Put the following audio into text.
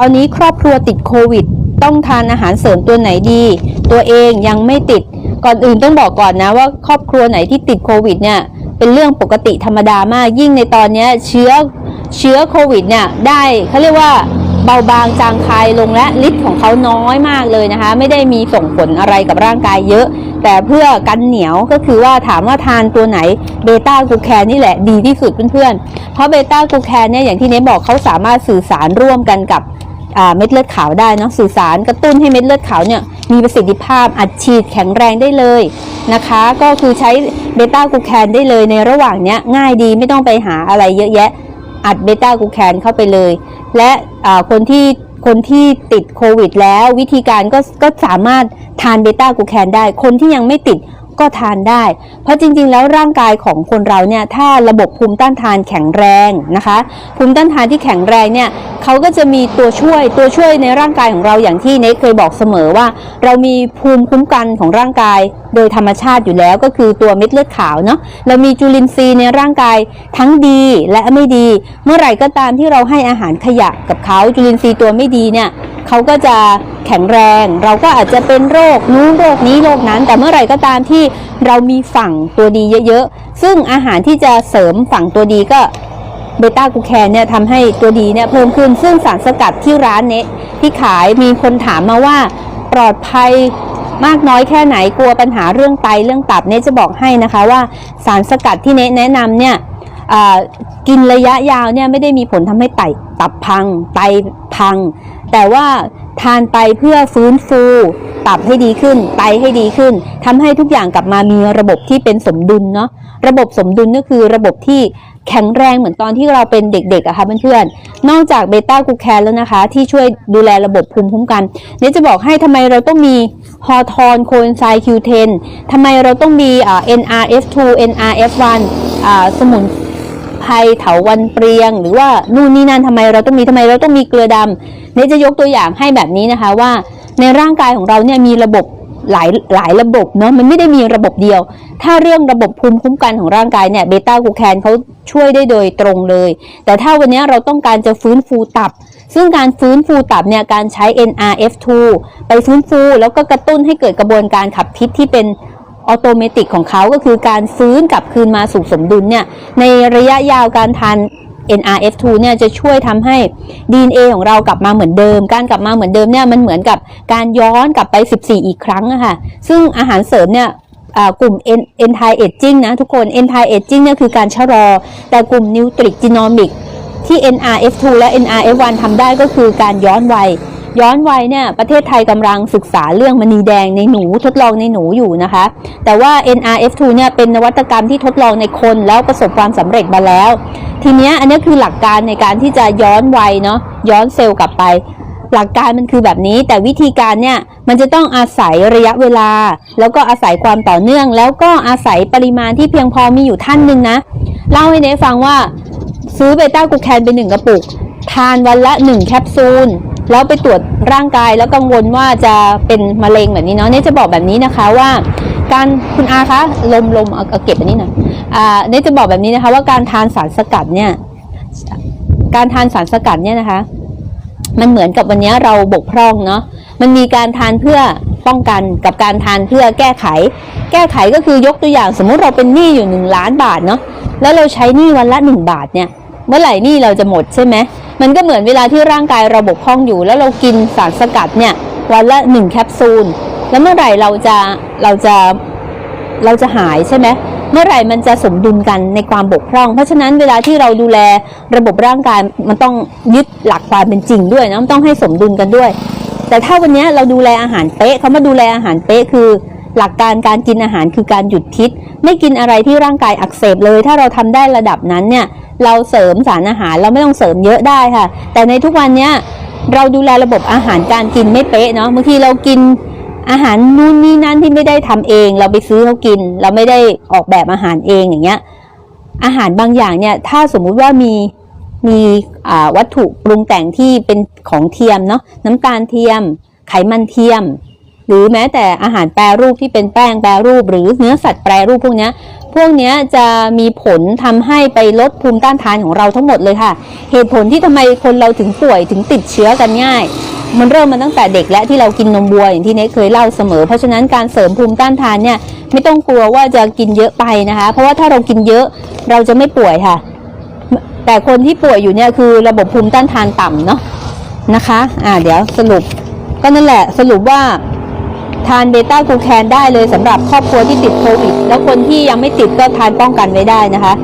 ตอนนี้ครอบครัวติดโควิด ต้องทานอาหารเสริมตัวไหนดี ตัวเองยังไม่ติด ก่อนอื่นต้องบอกก่อนนะว่าครอบครัวไหนที่ติดโควิดเนี่ยเป็นเรื่องปกติธรรมดามาก ยิ่งในตอนนี้เชื้อเชื้อโควิดเนี่ยได้เขาเรียกว่าเบาบางจางคายลงและฤทธิ์ของเขาน้อยมากเลยนะคะ ไม่ได้มีส่งผลอะไรกับร่างกายเยอะ แต่เพื่อกันเหนียวก็คือว่าถามว่าทานตัวไหนเบต้ากูแคนนี่แหละดีที่สุดเพื่อนๆ เพราะเบต้ากูแคนเนี่ยอย่างที่เน้บอกเขาสามารถสื่อสารร่วมกันกับ เม็ดเลือดขาวได้นะสื่อสารกระตุ้นให้เม็ดเลือดขาวเนี่ยมีประสิทธิภาพอัดฉีดแข็งแรงได้เลยนะคะ ก็คือใช้เบต้ากูแคนได้เลยในระหว่างเนี้ยง่ายดีไม่ต้องไปหาอะไรเยอะแยะอัดเบต้ากูแคนเข้าไปเลย และอ่าคนที่คนที่ติดโควิดแล้ววิธีการก็ก็สามารถทานเบต้ากูแคนได้ คนที่ยังไม่ติด ก็ทานได้ เพราะจริงๆ แล้วร่างกายของคนเราเนี่ยถ้าระบบภูมิต้านทานแข็งแรงนะคะ ภูมิต้านทานที่แข็งแรงเนี่ยเขาก็จะมีตัวช่วยตัวช่วยในร่างกายของเราอย่างที่เนทเคยบอกเสมอว่า เรามีภูมิคุ้มกันของร่างกายโดยธรรมชาติอยู่แล้วก็คือตัวเม็ดเลือดขาวเนาะเรามีจุลินทรีย์ในร่างกายทั้งดีและไม่ดี เมื่อไหร่ก็ตามที่เราให้อาหารขยะกับเขาจุลินทรีย์ตัวไม่ดีเนี่ย เขาก็จะแข็งแรง เราก็อาจจะเป็นโรคนู้นโรคนี้โรคนั้น แต่เมื่อไหร่ก็ตามที่เรามีฝั่งตัวดีเยอะๆ ซึ่งอาหารที่จะเสริมฝั่งตัวดีก็เบต้ากูแคนเนี่ยทำให้ตัวดีเนี่ยเพิ่มขึ้น ซึ่งสารสกัดที่ร้านเนี้ที่ขายมีคนถามมาว่าปลอดภัยมากน้อยแค่ไหนกลัวปัญหาเรื่องไตเรื่องตับเนี่ยจะบอกให้นะคะว่าสารสกัดที่เนแนะนำเนี่ยกินระยะยาวเนี่ยไม่ได้มีผลทำให้ไตตับพัง ไตพัง แต่ว่าทานไปเพื่อฟื้นฟูตับให้ดีขึ้น ไตให้ดีขึ้นทำให้ทุกอย่างกลับมามีระบบที่เป็นสมดุลเนาะระบบสมดุลก็คือระบบที่แข็งแรงเหมือนตอนที่เราเป็นเด็กๆอะค่ะเพื่อนๆนอกจากเบต้ากูแคนแล้วนะคะ ที่ช่วยดูแลระบบภูมิคุ้มกันเนี่ยจะบอกให้ทำไมเราต้องมีฮอร์โทนโคเอนไซม์ Q10 ทำไมเราต้องมีอ่า NRF2 NRF1 อ่าสมุน ไพรเถาวันเปรียง หรือว่านู่นนี่นั่นทำไมเราต้องมีทำไมเราต้องมีเกลือดำเนี่จะยกตัวอย่างให้แบบนี้นะคะว่า ในร่างกายของเราเนี่ยมีระบบหลายหลายระบบเนาะมันไม่ได้มีระบบเดียว ถ้าเรื่องระบบภูมิคุ้มกันของร่างกายเนี่ยเบต้ากูแคนเขาช่วยได้โดยตรงเลย แต่ถ้าวันนี้เราต้องการจะฟื้นฟูตับ ซึ่งการฟื้นฟูตับเนี่ยการใช้ NRF2 ไปฟื้นฟูแล้วก็กระตุ้นให้เกิดกระบวนการขับพิษที่เป็น ออโตเมติกของเขาก็คือการฟื้นกลับคืนมาสู่สมดุลเนี่ยในระยะยาวการทาน NRF2 เนี่ยจะช่วยทำให้ DNA ของเรากลับมาเหมือนเดิม การกลับมาเหมือนเดิมเนี่ยมันเหมือนกับการย้อนกลับไป 14 อีกครั้งอะค่ะ ซึ่งอาหารเสริมเนี่ยกลุ่ม anti aging นะทุกคน anti aging เนี่ยคือการชะลอ แต่กลุ่ม nutrigenomic ที่ NRF2 และ NRF1 ทำได้ก็คือการย้อนวัย ย้อนวัยเนี่ยประเทศไทยกำลังศึกษาเรื่องมณีแดงในหนูทดลองในหนูอยู่นะคะ แต่ว่า NRF2 เนี่ยเป็นนวัตกรรมที่ทดลองในคนแล้วประสบความสำเร็จมาแล้ว ทีเนี้ยอันนี้คือหลักการในการที่จะย้อนวัยเนาะย้อนเซลล์กลับไป หลักการมันคือแบบนี้ แต่วิธีการเนี่ยมันจะต้องอาศัยระยะเวลา แล้วก็อาศัยความต่อเนื่อง แล้วก็อาศัยปริมาณที่เพียงพอมีอยู่ท่านหนึ่งนะเล่าให้เนฟังว่าซื้อเบต้ากูแคนไปหนึ่งกระปุก ทานวันละหนึ่งแคปซูล แล้วไปตรวจร่างกายแล้วกังวลว่าจะเป็นมะเร็งแบบนี้เนาะเนี่ยจะบอกแบบนี้นะคะว่าการคุณอาคะลมลมเอาเก็บอันนี้หน่อยอ่าเนี่ยจะบอกแบบนี้นะคะว่าการทานสารสกัดเนี่ยการทานสารสกัดเนี่ยนะคะ มันเหมือนกับวันนี้เราบกพร่องเนาะมันมีการทานเพื่อป้องกันกับการทานเพื่อแก้ไข แก้ไขก็คือยกตัวอย่างสมมุติเราเป็นหนี้อยู่หนึ่งล้านบาทเนาะแล้วเราใช้หนี้วันละหนึ่งบาทเนี่ย เมื่อไหร่หนี้เราจะหมดใช่ไหม มันก็เหมือนเวลาที่ร่างกายเราบกพร่องอยู่ แล้วเรากินสารสกัดเนี่ยวันละหนึ่งแคปซูล แล้วเมื่อไหร่เราจะเราจะเราจะหายใช่ไหมเมื่อไหร่มันจะสมดุลกันในความบกพร่อง เพราะฉะนั้นเวลาที่เราดูแลระบบร่างกายมันต้องยึดหลักความเป็นจริงด้วยนะมันต้องให้สมดุลกันด้วย แต่ถ้าวันนี้เราดูแลอาหารเป๊ะเขามาดูแลอาหารเป๊ะคือ หลักการการกินอาหารคือการหยุดพิษ ไม่กินอะไรที่ร่างกายอักเสบเลย ถ้าเราทำได้ระดับนั้นเนี่ยเราเสริมสารอาหารเราไม่ต้องเสริมเยอะได้ค่ะ แต่ในทุกวันเนี้ยเราดูแลระบบอาหารการกินไม่เป๊ะเนาะบางทีเรากินอาหารนู่นนี่นั่นที่ไม่ได้ทำเอง เราไปซื้อเขากิน เราไม่ได้ออกแบบอาหารเองอย่างเงี้ยอาหารบางอย่างเนี่ยถ้าสมมุติว่ามีมีวัตถุปรุงแต่งที่เป็นของเทียมเนาะน้ำตาลเทียม ไขมันเทียม หรือแม้แต่อาหารแปรรูปที่เป็นแป้งแปรรูป หรือเนื้อสัตว์แปรรูปพวกนี้พวกนี้จะมีผลทำให้ไปลดภูมิต้านทานของเราทั้งหมดเลยค่ะ เหตุผลที่ทำไมคนเราถึงป่วยถึงติดเชื้อกันง่าย มันเริ่มมาตั้งแต่เด็กและที่เรากินนมวัวอย่างที่เนทเคยเล่าเสมอ เพราะฉะนั้นการเสริมภูมิต้านทานเนี่ยไม่ต้องกลัวว่าจะกินเยอะไปนะคะ เพราะว่าถ้าเรากินเยอะเราจะไม่ป่วยค่ะ แต่คนที่ป่วยอยู่เนี่ยคือระบบภูมิต้านทานต่ำเนาะนะคะ อ่าเดี๋ยวสรุปก็นั่นแหละสรุปว่า ทานเบต้ากูแคนได้เลยสำหรับครอบครัวที่ติดโควิด แล้วคนที่ยังไม่ติดก็ทานป้องกันไว้ได้นะคะ